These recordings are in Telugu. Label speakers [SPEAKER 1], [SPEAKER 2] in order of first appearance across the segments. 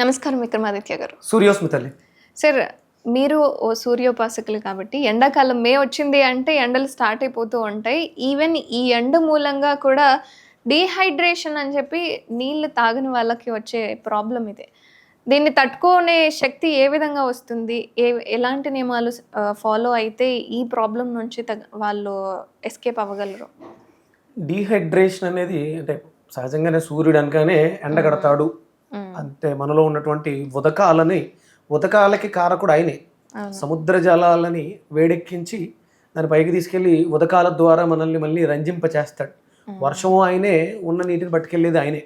[SPEAKER 1] నమస్కారం విక్రమాదిత్య గారు.
[SPEAKER 2] సూర్యోస్మి తల్లి.
[SPEAKER 1] సార్ మీరు ఓ సూర్యోపాసకులు కాబట్టి ఎండాకాలం మే వచ్చింది అంటే ఎండలు స్టార్ట్ అయిపోతూ ఉంటాయి. ఈవెన్ ఈ ఎండ మూలంగా కూడా డీహైడ్రేషన్ అని చెప్పి నీళ్ళు తాగని వాళ్ళకి వచ్చే ప్రాబ్లం ఇదే. దీన్ని తట్టుకునే శక్తి ఏ విధంగా వస్తుంది? ఏ ఎలాంటి నియమాలు ఫాలో అయితే ఈ ప్రాబ్లం నుంచి తగ- వాళ్ళు ఎస్కేప్ అవ్వగలరు?
[SPEAKER 2] డీహైడ్రేషన్ అనేది అంటే సహజంగానే సూర్యుడు అనగానే ఎండగడతాడు. అంటే మనలో ఉన్నటువంటి ఉదకాలని ఉదకాలకి కారకుడు ఆయనే. సముద్ర జలాలని వేడెక్కించి దాని పైకి తీసుకెళ్ళి ఉదకాల ద్వారా మనల్ని మళ్ళీ రంజింప చేస్తాడు వర్షము ఆయనే ఉన్న నీటిని పట్టుకెళ్ళేది ఆయనే.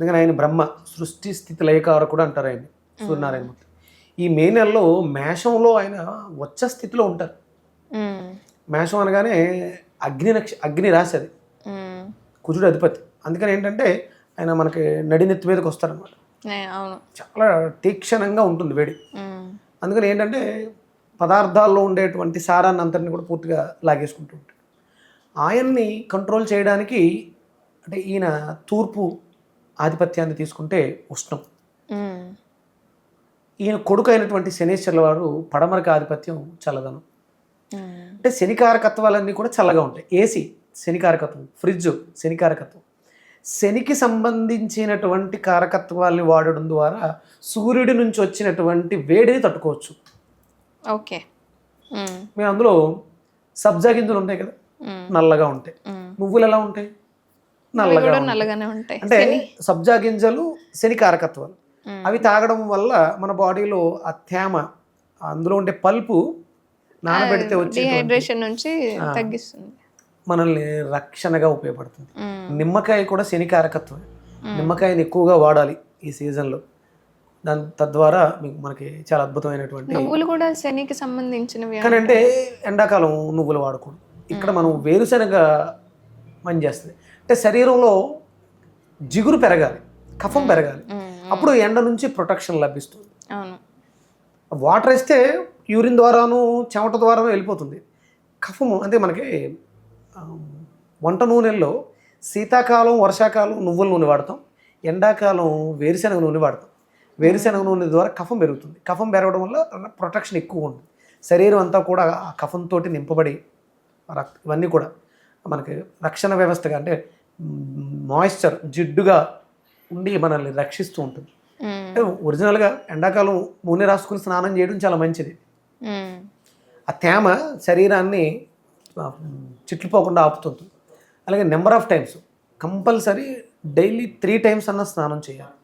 [SPEAKER 2] అందుకని ఆయన బ్రహ్మ సృష్టి స్థితి లయకారకుడు అంటారు ఆయన సూర్యనారాయణ మూర్తి. ఈ మే నెలలో మేషంలో ఆయన వచ్చ స్థితిలో ఉంటారు. మేషం అనగానే అగ్ని నక్ష అగ్ని రాశి అది. కుజుడు అధిపతి. అందుకని ఏంటంటే ఆయన మనకి నడినెత్తి మీదకి వస్తారనమాట చాలా తీక్షణంగా ఉంటుంది వేడి. అందుకని ఏంటంటే పదార్థాల్లో ఉండేటువంటి సారాన్ని అంతటిని కూడా పూర్తిగా లాగేసుకుంటూ ఉంటాడు. ఆయన్ని కంట్రోల్ చేయడానికి అంటే ఈయన తూర్పు ఆధిపత్యాన్ని తీసుకుంటే ఉష్ణం. ఈయన కొడుకు అయినటువంటి శనేశ్వర్ల వారు పడమరక ఆధిపత్యం చల్లదనం. అంటే శనికారకత్వాలన్నీ కూడా చల్లగా ఉంటాయి. ఏసీ శనికారకత్వం. ఫ్రిడ్జ్ శనికారకత్వం. శనికి సంబంధించినటువంటి కారకత్వాల్ని వాడడం ద్వారా సూర్యుడి నుంచి వచ్చినటువంటి వేడిని తట్టుకోవచ్చు
[SPEAKER 1] ఓకే మ్మ్.
[SPEAKER 2] అందులో సబ్జా గింజలు ఉంటాయి కదా. నల్లగా ఉంటాయి. నువ్వులు ఎలా ఉంటాయి నల్లగా.
[SPEAKER 1] నల్లగానే ఉంటాయి
[SPEAKER 2] అంటే సబ్జా గింజలు శని కారకత్వాలు. అవి తాగడం వల్ల మన బాడీలో ఆ తేమ అందులో ఉండే పల్పు నానబెడితే వచ్చే
[SPEAKER 1] నుంచి తగ్గిస్తుంది
[SPEAKER 2] మనల్ని రక్షణగా ఉపయోగపడుతుంది. నిమ్మకాయ కూడా శని కారకత్వమే నిమ్మకాయని ఎక్కువగా వాడాలి ఈ సీజన్లో. దాని తద్వారా మీకు మనకి చాలా అద్భుతమైనటువంటి
[SPEAKER 1] నువ్వులు కూడా శనికి సంబంధించినవి
[SPEAKER 2] కానీ అంటే ఎండాకాలం నువ్వులు వాడకూడదు. ఇక్కడ మనం వేరుశనగ పనిచేస్తుంది అంటే శరీరంలో జిగురు పెరగాలి కఫం పెరగాలి.
[SPEAKER 1] మ్మ్.
[SPEAKER 2] అప్పుడు ఎండ నుంచి ప్రొటెక్షన్ లభిస్తుంది. వాటర్ వేస్తే యూరిన్ ద్వారాను చెమట ద్వారాను వెళ్ళిపోతుంది. కఫము అంటే మనకి వంట నూనెల్లో శీతాకాలం వర్షాకాలం నువ్వుల నూనె వాడతాం. ఎండాకాలం వేరుశనగ నూనె వాడతాం. వేరుశనగ నూనె ద్వారా కఫం పెరుగుతుంది. కఫం పెరగడం వల్ల ప్రొటెక్షన్ ఎక్కువ ఉంటుంది. శరీరం అంతా కూడా ఆ కఫంతో నింపబడి ఇవన్నీ కూడా మనకి రక్షణ వ్యవస్థగా అంటే మాయిశ్చర్ జిడ్డుగా ఉండి మనల్ని రక్షిస్తూ ఉంటుంది. అంటే ఒరిజినల్గా ఎండాకాలం నూనె రాసుకుని స్నానం చేయడం చాలా మంచిది. ఆ తేమ శరీరాన్ని చిట్లిపోకుండా ఆపుతుంది. అలాగే number of times. Compulsory daily three times అన్న స్నానం చేయాలి.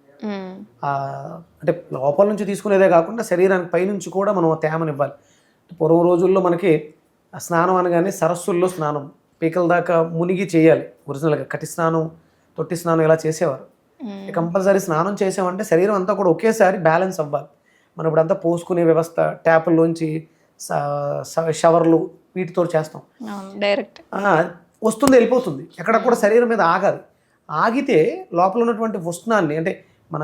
[SPEAKER 2] అంటే లోపల నుంచి తీసుకునేదే కాకుండా శరీరానికి పైనుంచి కూడా మనం తేమని ఇవ్వాలి. పూర్వం రోజుల్లో మనకి స్నానం అనగానే సరస్సుల్లో స్నానం పీకల దాకా మునిగి చేయాలి. ఒరిజినల్గా కటి స్నానం తొట్టి స్నానం ఇలా చేసేవారు. కంపల్సరీ స్నానం చేసామంటే శరీరం అంతా కూడా ఒకేసారి బ్యాలెన్స్ అవ్వాలి. మనం ఇప్పుడంతా పోసుకునే వ్యవస్థ ట్యాపుల్లోంచి షవర్లు వీటితో చేస్తాం.
[SPEAKER 1] డైరెక్ట్.
[SPEAKER 2] వస్తుంది వెళ్ళిపోతుంది ఎక్కడ కూడా శరీరం మీద ఆగాలి ఆగితే లోపల ఉన్నటువంటి ఉష్ణాన్ని అంటే మన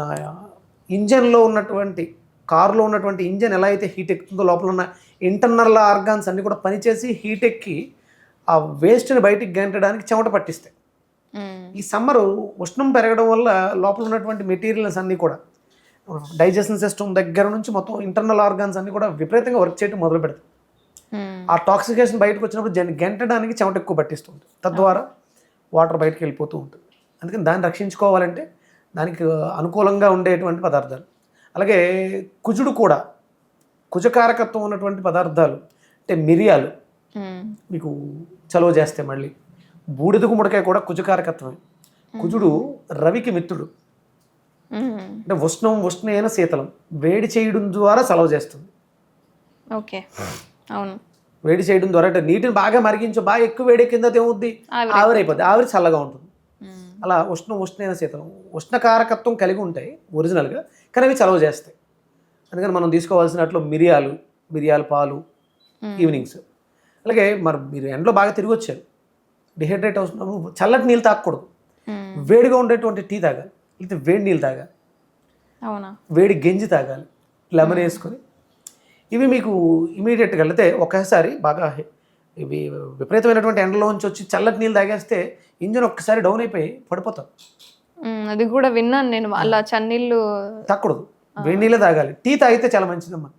[SPEAKER 2] ఇంజన్లో ఉన్నటువంటి కారులో ఉన్నటువంటి ఇంజన్ ఎలా అయితే హీట్ ఎక్కుతుందో లోపల ఉన్న ఇంటర్నల్ ఆర్గాన్స్ అన్నీ కూడా పనిచేసి హీట్ ఎక్కి ఆ వేస్ట్ని బయటికి గంటడానికి చెమట పట్టిస్తాయి. ఈ సమ్మర్ ఉష్ణం పెరగడం వల్ల లోపల ఉన్నటువంటి మెటీరియల్స్ అన్నీ కూడా డైజెషన్ సిస్టమ్ దగ్గర నుంచి మొత్తం ఇంటర్నల్ ఆర్గాన్స్ అన్నీ కూడా విపరీతంగా వర్క్ చేయడం మొదలు పెడతాయి. ఆ టాక్సికేషన్ బయటకు వచ్చినప్పుడు గెంటడానికి చెమట ఎక్కువ పట్టిస్తుంది తద్వారా వాటర్ బయటకు వెళ్ళిపోతూ ఉంటుంది. అందుకని దాన్ని రక్షించుకోవాలంటే దానికి అనుకూలంగా ఉండేటువంటి పదార్థాలు. అలాగే కుజుడు కూడా కుజకారకత్వం ఉన్నటువంటి పదార్థాలు అంటే మిరియాలు
[SPEAKER 1] మ్మ్.
[SPEAKER 2] మీకు చలువ చేస్తే మళ్ళీ బూడిద గుమ్మడికాయ కూడా కుజకారకత్వమే. కుజుడు రవికి మిత్రుడు. అంటే ఉష్ణం ఉష్ణైన శీతలం వేడి చేయడం ద్వారా చలవ చేస్తుంది.
[SPEAKER 1] ఓకే అవును.
[SPEAKER 2] వేడి చేయడం ద్వారా అంటే నీటిని బాగా మరిగించు బాగా ఎక్కువ వేడి కింద ఏమవుద్ది
[SPEAKER 1] ఆవిరి.
[SPEAKER 2] ఆవిరైపోద్ది ఆవిరి చల్లగా ఉంటుంది. అలా ఉష్ణం ఉష్ణైన శీతలం ఉష్ణకారకత్వం కలిగి ఉంటాయి ఒరిజినల్గా కానీ అవి చలవ చేస్తాయి. అందుకని మనం తీసుకోవాల్సినట్లు మిరియాలు మిరియాల పాలు. ఈవినింగ్స్. అలాగే మరి మీరు ఎండలో బాగా తిరిగి వచ్చారు. డిహైడ్రేట్ అవుతున్నప్పుడు చల్లటి నీళ్ళు తాగకూడదు. వేడిగా ఉండేటువంటి టీ తాగాలి లేకపోతే వేడి నీళ్ళు తాగాలి.
[SPEAKER 1] అవునా?
[SPEAKER 2] వేడి గంజి తాగాలి లెమన్ వేసుకొని ఇవి మీకు ఇమీడియట్గా వెళితే ఒక్కసారి బాగా ఇవి విపరీతమైనటువంటి ఎండలో నుంచి వచ్చి చల్లటి నీళ్ళు తాగేస్తే ఇంజిన్ ఒక్కసారి డౌన్ అయిపోయి పడిపోతాం.
[SPEAKER 1] అది కూడా విన్నాను నేను. వాళ్ళ చన్నీళ్ళు
[SPEAKER 2] తాగకూడదు వేడి నీళ్ళే తాగాలి. టీ తాగితే చాలా మంచిదమ్మా.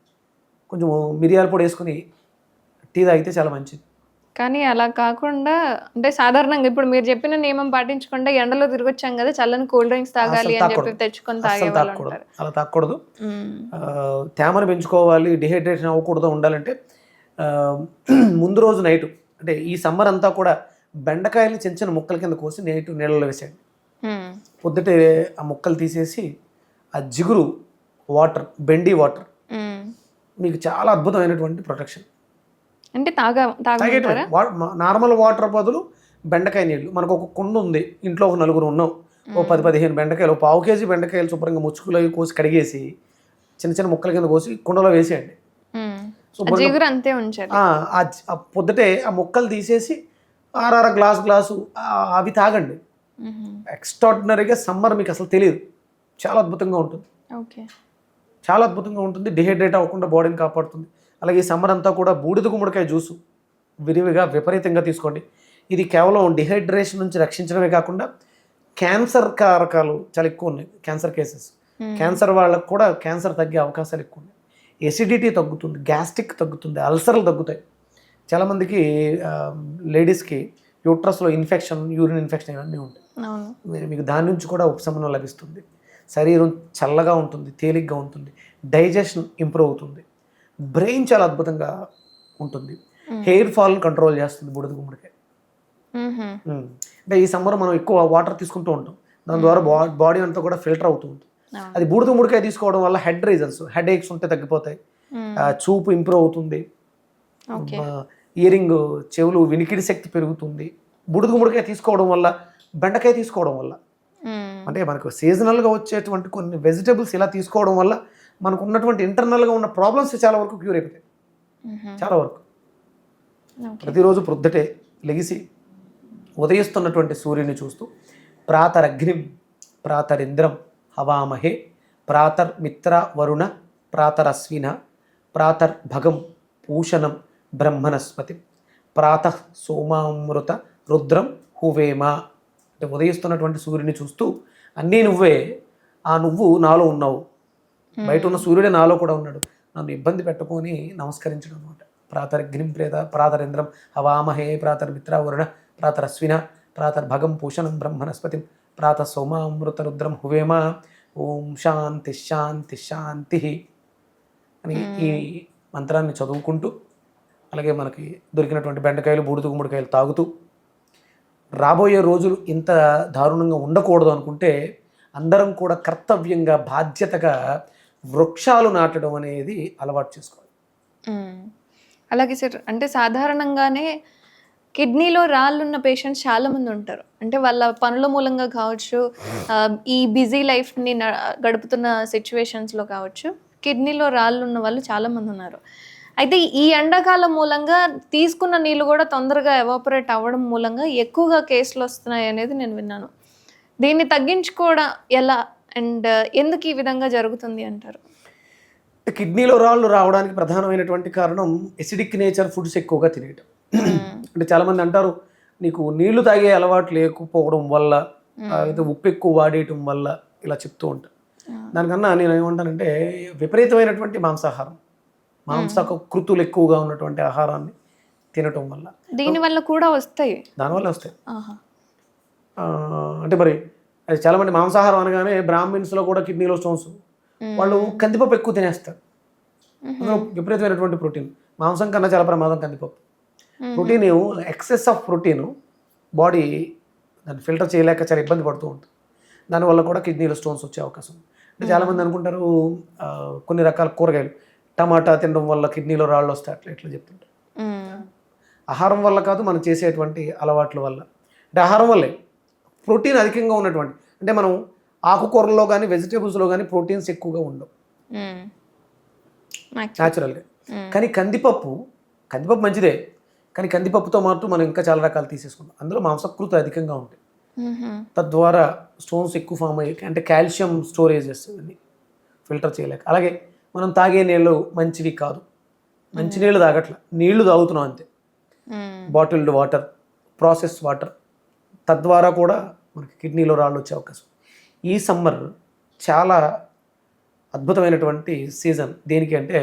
[SPEAKER 2] కొంచెం మిరియాల పొడి వేసుకుని టీ తాగితే చాలా మంచిది.
[SPEAKER 1] కానీ అలా కాకుండా అంటే సాధారణంగా ఇప్పుడు మీరు చెప్పిన నియమం పాటించకుండా ఎండలో తిరగొచ్చాం కదా చల్లని కూల్ డ్రింక్స్ తాగాలి అని చెప్పి. తెచ్చుకొని తాగే
[SPEAKER 2] అలా తాగకూడదు తేమను పెంచుకోవాలి డిహైడ్రేషన్ అవ్వకూడదు ఉండాలంటే ముందు రోజు నైట్ అంటే ఈ సమ్మర్ అంతా కూడా బెండకాయలు చిన్న చిన్న ముక్కల కింద కోసి నైట్ నీళ్ళలో వేసేయండి. పొద్దుటే ఆ ముక్కలు తీసేసి ఆ జిగురు వాటర్ బెండి వాటర్. మీకు చాలా అద్భుతమైనటువంటి ప్రొటెక్షన్.
[SPEAKER 1] అంటే తాగా
[SPEAKER 2] నార్మల్ వాటర్ బదులు బెండకాయ నీళ్ళు. మనకు ఒక కుండ ఉంది. ఇంట్లో ఒక నలుగురు ఉన్నాం. ఓ పది పదిహేను బెండకాయలు పావు కేజీ బెండకాయలు శుభ్రంగా ముచ్చుకులు అవి కోసి కడిగేసి చిన్న చిన్న ముక్కల కింద కోసి కుండలో వేసేయండి. శుభ్రంగా
[SPEAKER 1] అంతే
[SPEAKER 2] పొద్దుటే ఆ ముక్కలు తీసేసి ఆరార గ్లాస్ గ్లాసు అవి తాగండి. ఎక్స్ట్రాడినరీగా సమ్మర్ మీకు అసలు తెలియదు. చాలా అద్భుతంగా ఉంటుంది.
[SPEAKER 1] ఓకే.
[SPEAKER 2] చాలా అద్భుతంగా ఉంటుంది. డిహైడ్రేట్ అవ్వకుండా బాడీని కాపాడుతుంది. అలాగే ఈ సమ్మర్ అంతా కూడా బూడిద గుమ్మడికాయ జ్యూసు విరివిగా విపరీతంగా తీసుకోండి. ఇది కేవలం డిహైడ్రేషన్ నుంచి రక్షించడమే కాకుండా క్యాన్సర్ కారకాలు చాలా ఎక్కువ ఉన్నాయి క్యాన్సర్ కేసెస్.
[SPEAKER 1] ఉమ్.
[SPEAKER 2] క్యాన్సర్ వాళ్ళకు కూడా క్యాన్సర్ తగ్గే అవకాశాలు ఎక్కువ ఉన్నాయి. ఎసిడిటీ తగ్గుతుంది గ్యాస్ట్రిక్ తగ్గుతుంది అల్సర్లు తగ్గుతాయి. చాలామందికి లేడీస్కి యూట్రస్లో ఇన్ఫెక్షన్ యూరిన్ ఇన్ఫెక్షన్ ఇవన్నీ ఉంటాయి. మీకు దాని నుంచి కూడా ఉపశమనం లభిస్తుంది. శరీరం చల్లగా ఉంటుంది తేలిగ్గా ఉంటుంది. డైజెషన్ ఇంప్రూవ్ అవుతుంది. బ్రెయిన్ చాలా అద్భుతంగా ఉంటుంది. హెయిర్ ఫాల్ కంట్రోల్ చేస్తుంది బుడద గుమ్మడికాయ. అంటే ఈ సమ్మర్ మనం ఎక్కువ వాటర్ తీసుకుంటూ ఉంటాం. దాని ద్వారా బాడీ అంతా కూడా ఫిల్టర్ అవుతూ ఉంటుంది. అది బూడిద గుమ్మడికాయ తీసుకోవడం వల్ల హెడ్ రీజన్స్ హెడ్ ఏక్స్ ఉంటే తగ్గిపోతాయి. చూపు ఇంప్రూవ్ అవుతుంది. ఇయరింగ్ చెవులు వినికిడి శక్తి పెరుగుతుంది. బుడిద గుమ్మడికాయ తీసుకోవడం వల్ల బెండకాయ తీసుకోవడం వల్ల. అంటే మనకు సీజనల్గా వచ్చేటువంటి కొన్ని వెజిటబుల్స్ ఇలా తీసుకోవడం వల్ల మనకు ఉన్నటువంటి ఇంటర్నల్గా ఉన్న ప్రాబ్లమ్స్ చాలా వరకు క్యూర్ అయిపోతాయి. చాలా వరకు. ప్రతిరోజు ప్రొద్దుటే లెగిసి ఉదయిస్తున్నటువంటి సూర్యుని చూస్తూ ప్రాతరగ్నిం ప్రాతరింద్రం హవామహే ప్రాతర్ మిత్ర వరుణ ప్రాతరశ్విన ప్రాతర్భగం పూషణం బ్రహ్మణస్పతి ప్రాతః సోమామృత రుద్రం హువేమ. అంటే ఉదయిస్తున్నటువంటి సూర్యుని చూస్తూ అన్నీ నువ్వే ఆ నువ్వు నాలో ఉన్నావు. బయట ఉన్న సూర్యుడే నాలో కూడా ఉన్నాడు. నన్ను ఇబ్బంది పెట్టుకొని నమస్కరించడం అనమాట. ప్రాతరగ్నిం ప్రేత ప్రాతరింద్రం హవామహే ప్రాతర్మిత్ర వరుణ ప్రాతరశ్విన ప్రాతర్భగం పూషణం బ్రహ్మణస్పతిం ప్రాత సోమామృత రుద్రం హువేమ ఓం శాంతి శాంతి శాంతి అని ఈ మంత్రాన్ని చదువుకుంటూ అలాగే మనకి దొరికినటువంటి బెండకాయలు బూడిద గుమ్మడికాయలు తాగుతూ రాబోయే రోజులు ఇంత దారుణంగా ఉండకూడదు అనుకుంటే అందరం కూడా కర్తవ్యంగా బాధ్యతగా వృక్షాలు నాటడం అనేది అలవాటు చేసుకోవాలి.
[SPEAKER 1] అలాగే సార్ అంటే సాధారణంగానే కిడ్నీలో రాళ్ళున్న పేషెంట్స్ చాలామంది ఉంటారు. అంటే వాళ్ళ పనుల మూలంగా కావచ్చు ఈ బిజీ లైఫ్ని గడుపుతున్న సిచ్యువేషన్స్లో కావచ్చు కిడ్నీలో రాళ్ళు ఉన్న వాళ్ళు చాలామంది ఉన్నారు. అయితే ఈ ఎండాకాలం మూలంగా తీసుకున్న నీళ్ళు కూడా తొందరగా ఎవాపరేట్ అవ్వడం మూలంగా ఎక్కువగా కేసులు వస్తున్నాయి అనేది నేను విన్నాను. దీన్ని తగ్గించుకోవడం ఎలా? అండ్ ఎందుకు ఈ విధంగా జరుగుతుంది అంటారు?
[SPEAKER 2] కిడ్నీలో రాళ్ళు రావడానికి ప్రధానమైనటువంటి కారణం ఎసిడిక్ నేచర్ ఫుడ్స్ ఎక్కువగా తినేయటం. అంటే చాలామంది అంటారు నీకు నీళ్ళు తాగే అలవాటు లేకపోవడం వల్ల అయితే ఉప్పు ఎక్కువ వాడేయటం వల్ల ఇలా చెప్తూ ఉంటాను దానికన్నా నేను ఏమంటానంటే విపరీతమైనటువంటి మాంసాహారం మాంసక కృతులు ఎక్కువగా ఉన్నటువంటి ఆహారాన్ని తినటం వల్ల.
[SPEAKER 1] దీని వల్ల కూడా వస్తాయి?
[SPEAKER 2] దానివల్ల వస్తాయి. అంటే మరి అది చాలామంది మాంసాహారం అనగానే బ్రాహ్మిన్స్లో కూడా కిడ్నీలో స్టోన్స్ వాళ్ళు కందిపప్పు ఎక్కువ తినేస్తారు. అందులో విపరీతమైనటువంటి ప్రోటీన్. మాంసం కన్నా చాలా ప్రమాదం కందిపప్పు. Protein excess of protein body దాన్ని ఫిల్టర్ చేయలేక చాలా ఇబ్బంది పడుతూ ఉంటుంది. దానివల్ల కూడా కిడ్నీలో స్టోన్స్ వచ్చే అవకాశం. అంటే చాలామంది అనుకుంటారు కొన్ని రకాల కూరగాయలు టమాటా తినడం వల్ల కిడ్నీలో రాళ్ళు వస్తాయి అట్లా ఇట్లా చెప్తుంటారు. ఆహారం వల్ల కాదు మనం చేసేటువంటి అలవాట్ల వల్ల. అంటే ఆహారం వల్లే. ప్రోటీన్ అధికంగా ఉన్నటువంటి అంటే మనం ఆకుకూరల్లో కానీ వెజిటేబుల్స్లో కానీ ప్రోటీన్స్ ఎక్కువగా ఉండవు. న్యాచురల్గా. కానీ కందిపప్పు కందిపప్పు మంచిదే. కానీ కందిపప్పుతో మాత్రం మనం ఇంకా చాలా రకాలు తీసేసుకుంటాం. అందులో మాంసకృతులు అధికంగా ఉంటాయి. తద్వారా స్టోన్స్ ఎక్కువ ఫామ్ అయ్యాయి అంటే కాల్షియం స్టోరేజెస్ ఇవన్నీ ఫిల్టర్ చేయలేక. అలాగే మనం తాగే నీళ్ళు మంచివి కాదు. మంచి నీళ్ళు తాగట్ల. నీళ్ళు తాగుతున్నాం అంతే. బాటిల్డ్ వాటర్ ప్రాసెస్ వాటర్ తద్వారా కూడా మనకి కిడ్నీలో రాళ్ళు వచ్చే అవకాశం. ఈ సమ్మర్ చాలా అద్భుతమైనటువంటి సీజన్. దేనికి అంటే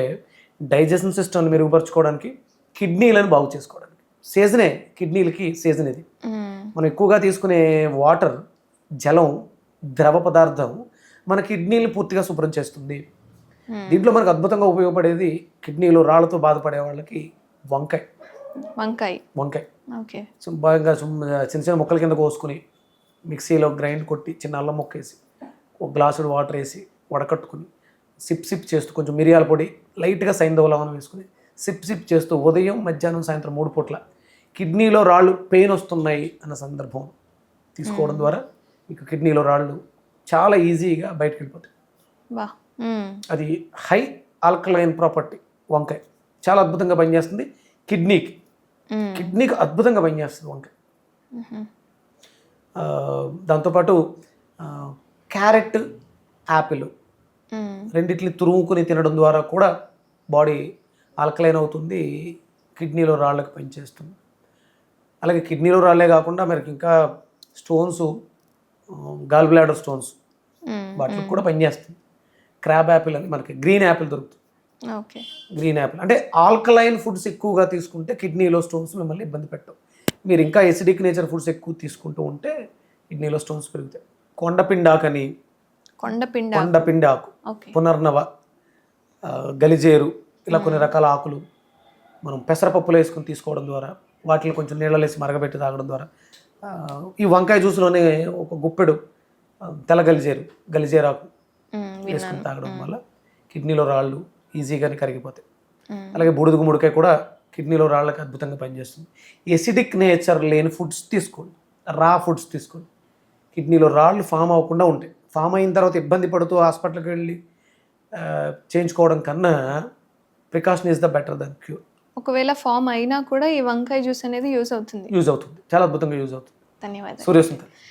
[SPEAKER 2] డైజెషన్ సిస్టమ్ని మెరుగుపరచుకోవడానికి కిడ్నీలను బాగు చేసుకోవడానికి. సీజనే కిడ్నీలకి సీజన్ ఇది. మనం ఎక్కువగా తీసుకునే వాటర్ జలం ద్రవ పదార్థం మన కిడ్నీలు పూర్తిగా శుభ్రం చేస్తుంది. దీంట్లో మనకు అద్భుతంగా ఉపయోగపడేది కిడ్నీలో రాళ్ళతో బాధపడే వాళ్ళకి వంకాయ.
[SPEAKER 1] వంకాయ.
[SPEAKER 2] వంకాయ. శుభ్ర- చిన్న చిన్న ముక్కల కింద కోసుకుని మిక్సీలో గ్రైండ్ కొట్టి చిన్న అల్లం ముక్క వేసి ఒక గ్లాసుడు వాటర్ వేసి వడకట్టుకుని సిప్ సిప్ చేస్తూ కొంచెం మిరియాల పొడి లైట్గా సైంధవ లవణం వేసుకుని సిప్ సిప్ చేస్తూ ఉదయం మధ్యాహ్నం సాయంత్రం మూడు పూట్ల కిడ్నీలో రాళ్ళు పెయిన్ వస్తున్నాయి అన్న సందర్భం తీసుకోవడం ద్వారా మీకు కిడ్నీలో రాళ్ళు చాలా ఈజీగా బయటకు వెళ్ళిపోతాయి. అది హై ఆల్కలైన్ ప్రాపర్టీ వంకాయ చాలా అద్భుతంగా పనిచేస్తుంది కిడ్నీకి. కిడ్నీకి అద్భుతంగా పనిచేస్తుంది వంకాయ దాంతోపాటు క్యారెట్ యాపిల్. రెండిట్ని తురుముకుని తినడం ద్వారా కూడా బాడీ ఆల్కలైన్ అవుతుంది కిడ్నీలో రాళ్ళకి పనిచేస్తుంది అలాగే కిడ్నీలో రాళ్ళే కాకుండా మనకి ఇంకా స్టోన్స్ గాల్ బ్లాడర్ స్టోన్స్. వాటికి కూడా పనిచేస్తుంది క్రాబ్ యాపిల్ అని మనకి గ్రీన్ యాపిల్ దొరుకుతుంది. గ్రీన్ యాపిల్ అంటే ఆల్కలైన్ ఫుడ్స్ ఎక్కువగా తీసుకుంటే కిడ్నీలో స్టోన్స్ మిమ్మల్ని ఇబ్బంది పెట్టవు. మీరు ఇంకా ఎసిడిక్ నేచర్ ఫుడ్స్ ఎక్కువ తీసుకుంటూ ఉంటే కిడ్నీలో స్టోన్స్ పెరుగుతాయి. కొండపిండాకని
[SPEAKER 1] కొండపిండ
[SPEAKER 2] కొండపిండి ఆకు
[SPEAKER 1] ఓకే.
[SPEAKER 2] పునర్నవ గలిజేరు ఇలా కొన్ని రకాల ఆకులు మనం పెసరపప్పులు వేసుకొని తీసుకోవడం ద్వారా వాటిని కొంచెం నీళ్ళలో వేసి మరగబెట్టి తాగడం ద్వారా ఈ వంకాయ జ్యూస్లోనే ఒక గుప్పెడు తెల్ల గలిజేరు గలిజేరు ఆకు
[SPEAKER 1] మ్మ్.
[SPEAKER 2] వేసుకొని తాగడం వల్ల కిడ్నీలో రాళ్ళు ఈజీగానే కరిగిపోతాయి. అలాగే బుడుగు ముడికాయ కూడా కిడ్నీలో రాళ్ళకి అద్భుతంగా పనిచేస్తుంది. ఎసిడిక్ నేచర్ లేని ఫుడ్స్ తీసుకోండి. రా ఫుడ్స్ తీసుకోండి. కిడ్నీలో రాళ్ళు ఫామ్ అవ్వకుండా ఉంటాయి. ఫామ్ అయిన తర్వాత ఇబ్బంది పడుతూ హాస్పిటల్కి వెళ్ళి చేయించుకోవడం కన్నా precaution is the better than cure
[SPEAKER 1] ఒకవేళ ఫామ్ అయినా కూడా ఈ వంకాయ జ్యూస్ అనేది యూస్ అవుతుంది.
[SPEAKER 2] యూజ్ అవుతుంది. చాలా అద్భుతంగా యూజ్ అవుతుంది.
[SPEAKER 1] ధన్యవాదాలు.
[SPEAKER 2] సూర్యసుందర్